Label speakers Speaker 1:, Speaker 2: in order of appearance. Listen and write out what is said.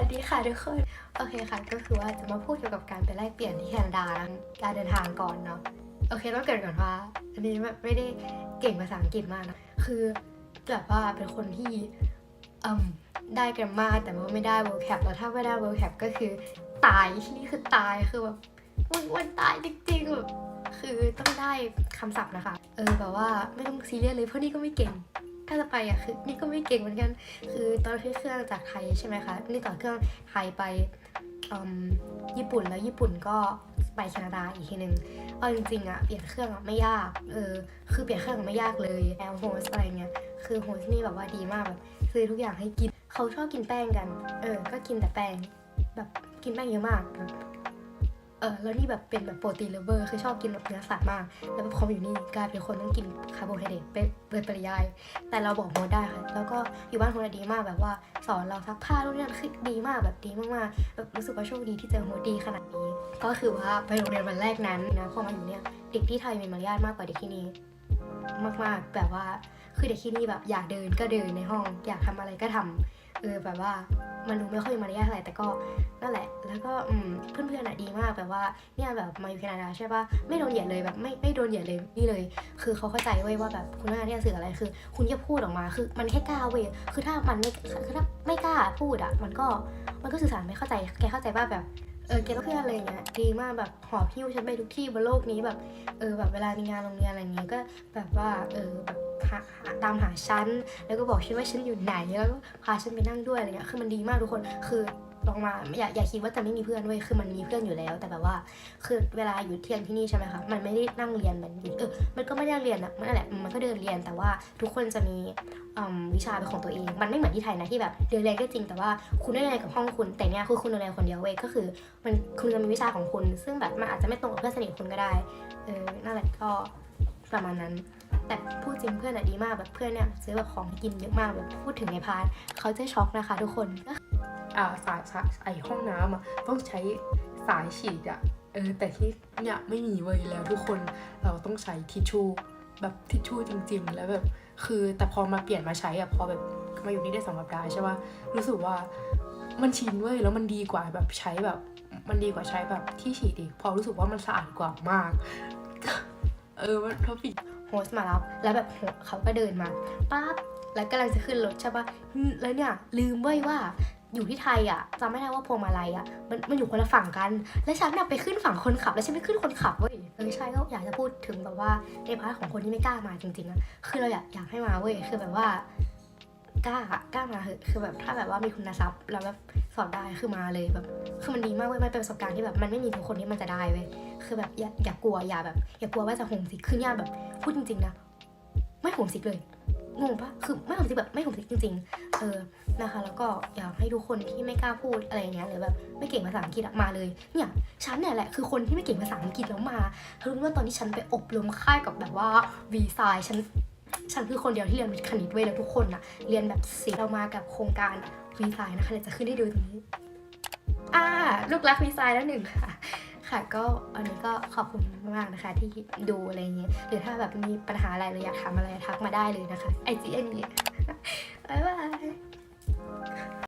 Speaker 1: วัสดีค่ะทุกคน โอเคค่ะ ก็คือว่าจะมาพูดเกี่ยวกับการไปแลกเปลี่ยนที่แคนาดานการเดินทางก่อนเนาะ โอเคต้องเกิดก่อนว่า อันนี้แบบไม่ได้เก่งภาษาอังกฤษมากนะ คือแบบว่าเป็นคนที่อืมได้แกรมมาแต่ว่าไม่ได้ vocab แล้วถ้าไม่ได้ vocab ก็คือตายที่นี่คือตายคือแบบมันมันตายจริงๆแบบคือต้องได้คำศัพท์นะคะ เออแบบว่าไม่ต้องซีเรียสเลยเพราะนี่ก็ไม่เก่ง ถ้าจะไปอะคือนี่ก็ไม่เก่งเหมือนกัน คือตอนขึ้นเครื่องจากไทยใช่ไหมคะนี่ต่อเครื่องไทยไปอืมญี่ปุ่นแล้วญี่ปุ่นก็ไปแคนาดาอีกทีหนึ่งเอาจริงๆอะเปลี่ยนเครื่องอะไม่ยาก เออ คือเปลี่ยนเครื่องไม่ยากเลยแอลโฮสอะไรเงี้ย คือโฮสนี่แบบว่าดีมากแบบซื้อทุกอย่างให้กิน เขาชอบกินแป้งกัน เออ ก็กินแต่แป้ง แบบกินแป้งเยอะมาก เออแล้วนี่แบบเป็นแบบโปรตีนเลเวอร์คือชอบกินแบบเนื้อสัตว์มาก แล้วพออยู่นี่กลายเป็นคนต้องกินคาร์โบไฮเดรตเป็นโดปริยาย แต่เราบอกโมดได้ค่ะ แล้วก็อยู่บ้านโฮสอะดีมากแบบว่าสอนเราซักผ้าทุกอย่างคือดีมากแบบดีมากๆแบบรู้สึกว่าโชคดีที่เจอโมดีขนาดนี้ ก็คือว่าไปโรงเรียนวันแรกนั้นนะพอมาอยู่เนี่ยเด็กที่ไทยมีมารยาทมากกว่าเด็กที่นี่ มากๆ แบบว่าคือเด็กที่นี่แบบอยากเดินก็เดินในห้อง อยากทำอะไรก็ทำเออแบบว่ามันดูไม่ค่อยมีมารยาทเท่าไรแต่ก็นั่นแหละ แล้วก็อืมเพื่อนๆอะดีมากแบบว่าเนี่ยแบบมาอยู่แคนาดาใช่ปะไม่โดนเหยียดเลยแบบไม่ไม่โดนเหยียดเลยนี่เลย คือเขาเข้าใจเว้ยว่าแบบคุณแม่ที่จะสื่ออะไรคือ คุณแค่พูดออกมาคือมันแค่กล้าเว้ยคือถ้ามันไม่คือถ้าไม่กล้าพูดอะมันก็มันก็สื่อสารไม่เข้าใจแกเข้าใจว่าแบบ เออแกลเพื่อนอะไรเงี้ยดีมากแบบหอบพิ้วฉันไปทุกที่บนโลกนี้แบบ เออแบบเวลามีงานโรงเรียนอะไรเงี้ยก็แบบว่าเออแบบหาหาตามหาฉันแล้วก็บอกฉันว่าฉันอยู่ไหนแล้วก็พาฉันไปนั่งด้วยอะไรเงี้ยคือมันดีมากทุกคนคือ ลองมาอย่าอย่าคิดว่าจะไม่มีเพื่อนเว้ยคือมันมีเพื่อนอยู่แล้ว แต่แบบว่า คือเวลาอยู่เทียงที่นี่ใช่ไหมคะมันไม่ได้นั่งเรียนเหมือนเออมันก็ไม่ได้เรียนอะมันแหละมันก็เดินเรียนแต่ว่าทุกคนจะมีวิชาเป็นของตัวเอง มันไม่เหมือนที่ไทยนะที่แบบเดินเรียนก็จริงแต่ว่าคุณได้เรียนกับห้องคุณ แต่เนี่ยคือคุณเดินเรียนคนเดียวเว้ยก็คือ มันคุณจะมีวิชาของคุณ ซึ่งแบบมันอาจจะไม่ตรงกับเพื่อนสนิทคุณก็ได้เออนั่นแหละก็ประมาณนั้น แต่พูดจริงเพื่อนอะดีมากแบบเพื่อนเนี่ยซื้อแบบของกินเยอะมากแบบพูดถึงในพาร์ทเขาจะช็อกนะคะ ทุกคน
Speaker 2: อ่าสายสายไอห้องน้ำอะต้องใช้สายฉีดอะเออแต่ที่เนี่ยไม่มีเว้ยแล้วทุกคนเราต้องใช้ทิชชู่แบบทิชชู่จริง ๆ แล้วแบบคือแต่พอมาเปลี่ยนมาใช้อะพอแบบมาอยู่นี่ได้สองสัปดาห์ใช่ป่ะรู้สึกว่ามันชินเว้ยแล้วมันดีกว่าแบบใช้แบบมันดีกว่าใช้แบบที่ฉีดอีกพอรู้สึกว่ามันสะอาดกว่ามาก เออมันท็อปิก
Speaker 1: โฮสต์มารับแล้วแบบโหเขาก็เดินมาปั๊บแล้วกำลังจะขึ้นรถใช่ปะแล้วเนี่ยลืมเว้ยว่า อยู่ที่ไทยอะจำไม่ได้ว่าพวงมาลัยอะมันมันอยู่คนละฝั่งกัน แล้วฉันน่ะไปขึ้นฝั่งคนขับ แล้วฉันไม่ขึ้นคนขับเว้ยเออใช่ก็อยากจะพูดถึงแบบว่าในพาร์ทของคนที่ไม่กล้ามาจริงๆอะคือเราอยากอยากให้มาเว้ยคือแบบว่ากล้ากล้ามาเหอคือแบบถ้าแบบว่ามีทุนทรัพย์แล้วแบบสอบได้คือมาเลยแบบคือมันดีมากเว้ยมันเป็นประสบการณ์ที่แบบมันไม่มีทุกคนที่มันจะได้เว้ยคือแบบอย่าอย่ากลัวอย่าแบบอย่ากลัวว่าจะโฮมสิกคือเนี่ยแบบพูดจริงๆนะไม่โหมสิกเลย งงปะคือไม่โหมสิแบบไม่โหมสิจริง ๆ เออนะคะ แล้วก็อยากให้ทุกคนที่ไม่กล้าพูดอะไรอย่างเงี้ยหรือแบบไม่เก่งภาษาอังกฤษมาเลยเนี่ยฉันเนี่ยแหละคือคนที่ไม่เก่งภาษาอังกฤษแล้วมาเธอรู้ว่าตอนที่ฉันไปอบรมค่ายกับแบบว่าวีซายฉันฉันคือคนเดียวที่เรียนวิทย์คณิตเว้ยแล้วทุกคนอะเรียนแบบศิเรามากับโครงการวีซายนะคะเดี๋ยวจะขึ้นให้ดูตรงนี้อ่าลูกรักวีซายแล้วหนึ่งค่ะ ค่ะก็อันนี้ก็ขอบคุณมากนะคะ ที่ดูอะไรเงี้ยหรือถ้าแบบมีปัญหาอะไรหรืออยากถามอะไรทักมาได้เลยนะคะไอจีอันนี้บ๊ายบาย